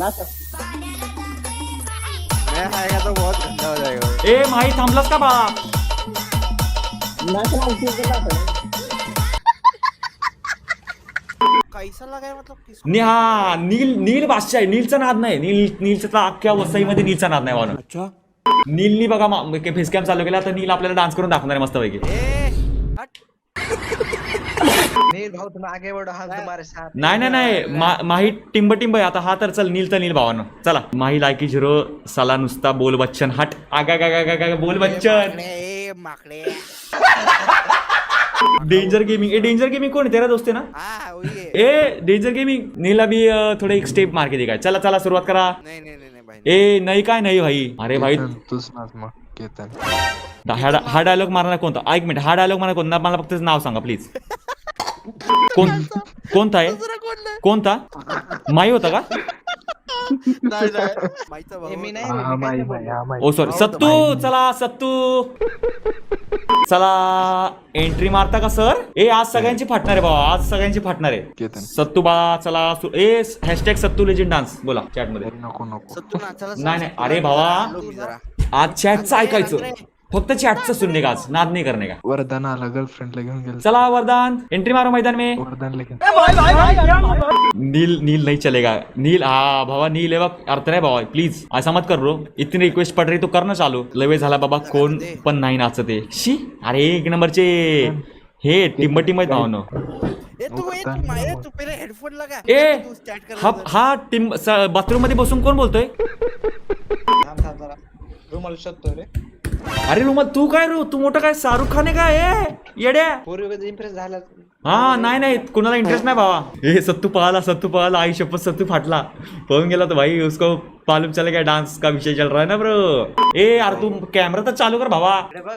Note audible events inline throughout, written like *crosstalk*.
मैं खाएगा तो बहुत गंदा हो जाएगा। ए माही थांबलास का बा कैसा लगा है मतलब किस नि हा नील नील बादशाह आहे नीलचा नाद नाही. नील नीलचा तर अख्ख्या वसईमध्ये नीलचा नाद नाही वाहन अच्छा. नीलनी बघा फेस कॅम्प चालू केला तर नील आपल्याला डान्स करून दाखवणार आहे मस्तपैकी. ए हट भाऊ आगे साथ नाही. नाही नाही मा- माही टिंब टिंब आहे. आता हा तर चल नील तर नील भावानं. चला. माही लायकी झिरो साला नुसता बोल बच्चन. हट. आगा गा गा गा गा बोल बच्चन. ए माकड़े. डेंजर गेमिंग ए डेंजर गेमिंग कोण आहे? तेरा दोस्त आहे ना? हाँ वही है ए डेंजर गेमिंग नीला भी अं, थोडं एक स्टेप मार के दिखाय चला चला सुरुवात करा. नहीं नहीं नहीं नहीं भाई. ए नाही काय नाही भाई. अरे भाई. केतन तूच नाच मग केतन. हा हा डायलॉग मारणार कोणता? ऐक मिनिट हा डायलॉग मला कोणता मला फक्त नाव सांगा प्लीज कोण कोणता आहे? कोणता? माई होता का? नाही नाही. माहीचा हे मी भाऊ नाही हा माई माई हा माई. ओ सॉरी सत्तू चला सत्तू. चला एंट्री मारता का सर ए आज सगळ्यांची फाटणार आहे बाबा आज सगळ्यांची फाटणार आहे. केतन सत्तू बाळा चला सु- ए हॅशटॅग सत्तू लेजेंड डान्स बोला चॅटमध्ये. अरे नको नको. सत्तू नाचायला नाही, नाही, अरे भावा. जरा. आज चॅटचं ऐकायचं. फक्त चॅटचं सुनने का आज. नाद नाही करणे का? वरदान आला गर्लफ्रेंडला घेऊन गेला. चला वरदान. एंट्री मारो मैदान में. वरदान लेकिन नील नील नहीं चलेगा. नील हा भावा नील आहे बघ अर्थ नाही भावा प्लीज ऐसा मत कर रो इतनी रिक्वेस्ट पड रही तो कर ना चालू. लवे झाला बाबा कोण पण नाही नाचते शी अरे एक नंबरचे. हे टिंब टिंब भावानो. ए तू ए तू मारे तू पहिले हेडफोन लगा. ए तू स्टार्ट कर हा हा टिंब बाथरूममध्ये बसून कोण बोलतोय? अरे रुमा तू काय रो? तू मोठं काय शाहरुख खान आहे काय? येड्या. इम्प्रेस झाला. हा नाही नाही कुणाला इंटरेस्ट नाही भावा. हे सत्तू पळाला सत्तू पळाला आई शपथ सत्तू फाटला. पळून गेला तो भाई उसको मालूम चले क्या डांस का विषय चल रहा है ना ब्रो ए यार तू कॅमेरा तर चालू कर भावा. अरे बघ.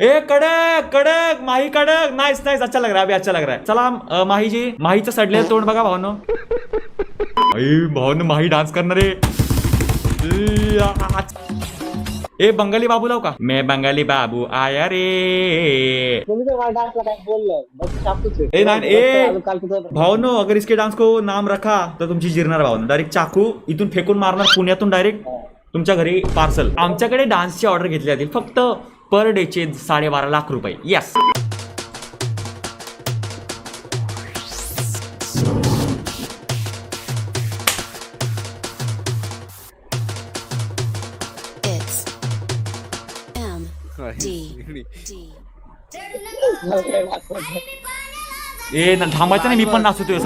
ए कडक कडक माही कडक. नाईस नाईस अच्छा लग रहा है अभी अच्छा लग रहा है. चला अ, माही जी माहीचं सडलेलं तोंड बघा भावनो. *laughs* आई भावनो माही डान्स करणार. आहे ए, आ, आ. ए बंगाली बाबू लाव का? मैं बंगाली बाबू आया रे. ए नाही ए भावनो अगर इसके डांस को नाम रखा तर तुमची जिरणार भावनो डायरेक्ट चाकू इथून फेकून मारणार पुण्यातून डायरेक्ट तुमच्या घरी पार्सल आमच्याकडे डान्सची ऑर्डर घेतली जातील. फक्त पर डेचे साडेबारा लाख रुपये. यस ए न- थांबायचं नाही मी पण नाचतो क्या?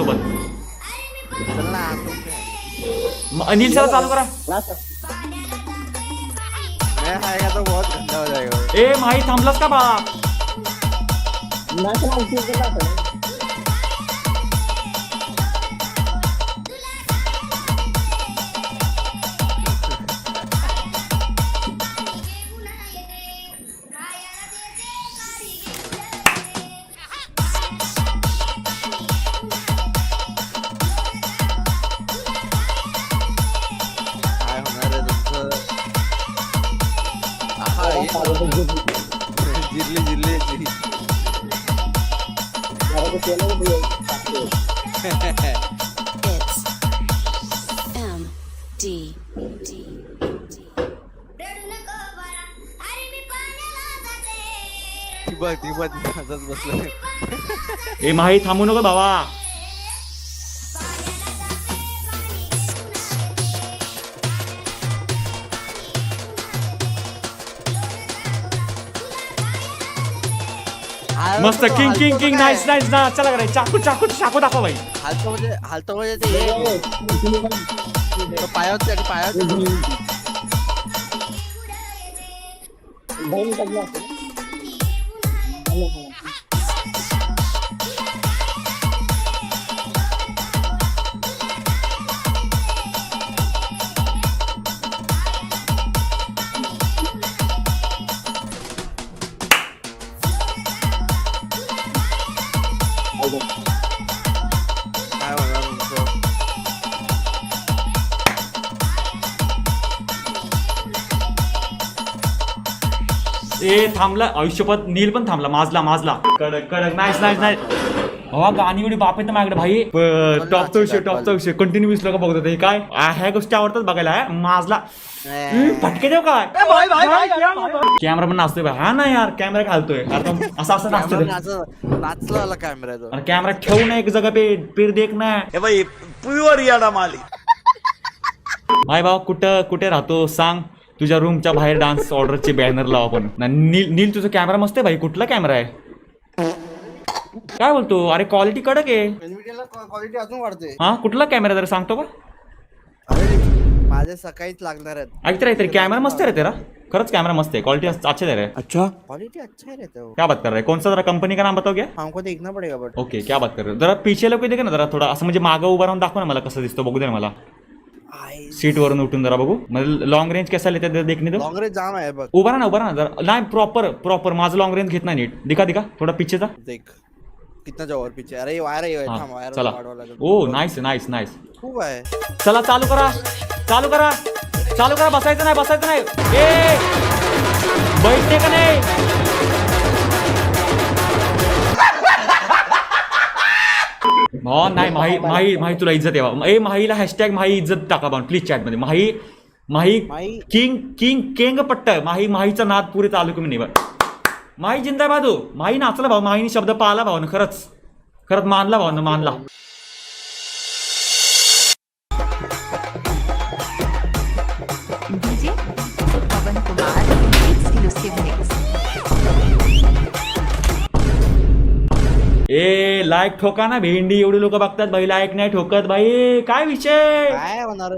म- अनिल सर चालू करा. मैं खाएगा तो बहुत गंदा हो जाएगा वो। ए माही थांबलास का बा जिरली जिरली. *laughs* बसलं ए माही थांबू नको भावा मस्त. King king king. Nice nice ना चला करा चाकू चाकू चाकू दाखव भाई हालतो म्हणजे हालतो म्हणजे ते हे. तो पायावर त्या पायावर ए थांबला. आयुष्यपत नील पण थांबला. माजला माजला. कडक कडक. नाही नाही नाही भावा गाणी एवढी बाप येतं माझ्याकडे भाई. प- टॉपचा विषय टॉपचा विषय कंटिन्यू वीस लोक बघत होते. हे काय? आ, ह्या गोष्टी आवडतात बघायला हा? माजला हम्म, फटके देऊ काय? कॅमेरा पण नाचतोय. हा ना यार कॅमेरा घालतोय. आता असं असं नाचतोय कॅमेरा कॅमेरा तो. ठेवू ना एक जगा पे. देख ना. माय भाऊ कुठं कुठे राहतो सांग. तुझ्या रूमच्या बाहेर डान्स ऑर्डरचे बॅनर लाव आपण. नील नील तुझा कॅमेरा मस्त आहे भाई. कुठला कॅमेरा आहे? काय बोलतो? अरे क्वालिटी कडक आहे. एनव्हीडियाला क्वालिटी अजून वाढते. हा कुठला कॅमेरा जरा सांगतो का? अरे माझे सकाळीच लागणार आहेत. ऐकते रे तरी कॅमेरा मस्त आहे रे तेरा. खरंच कॅमेरा मस्त है क्वालिटी अच्छे दे रहे हैं अच्छा. क्वालिटी अच्छा है रहता है क्या बात कर रहे हैं? कौन सा जरा कंपनी का नाम बताओ क्या? हमको देखना पड़ेगा बट ओके क्या बात कर रहे हो? जरा पिछे लोक दे ना जरा थोडा असं म्हणजे मागं उभा राहून दाखव ना मला कसं दिसतो. बघू दे ना मला. सीट वरून उठून जरा बघू. म्हणजे लॉंग रेंज कसा लेते देखणे दो लॉंग रेंज जाम आहे बघ. उभा राहा ना उभा राहा ना जरा. नाही प्रॉपर प्रॉपर माझं लॉंग रेंज घेत नाही नीट. दिखा दिखा. थोडा पिछेचा देख. कितना जवळ पीछे अरे वायर आहे हा, थांब वायर चला। वाढवा लागेल। ओ नाईस नाईस नाईस खूप आहे चला चालू करा। चालू करा। चालू करा बसायचं नाही बसायचं नाही। ए! बैठते का नाही? हो नाही माही माही माही तुला इज्जत बा. ए माहीला हॅशटॅग माही इज्जत टाका बा please चॅटमध्ये. Mahi Mahi Mahi? King king king पट्ट माही माहीचा नाद पुरे चालू कमी नाही बा माही जिंदाबाद. हो माही नाचला भाऊ माहीने शब्द पाळला भाऊ खरंच. खरंच मानला भाऊ मानला. DJ Pawan Kumar exclusive mix. ए लाईक ठोका ना भेंडी. एवढी लोक बघतात भाई लाईक नाही ठोकत भाई. काय विषय? काय होणार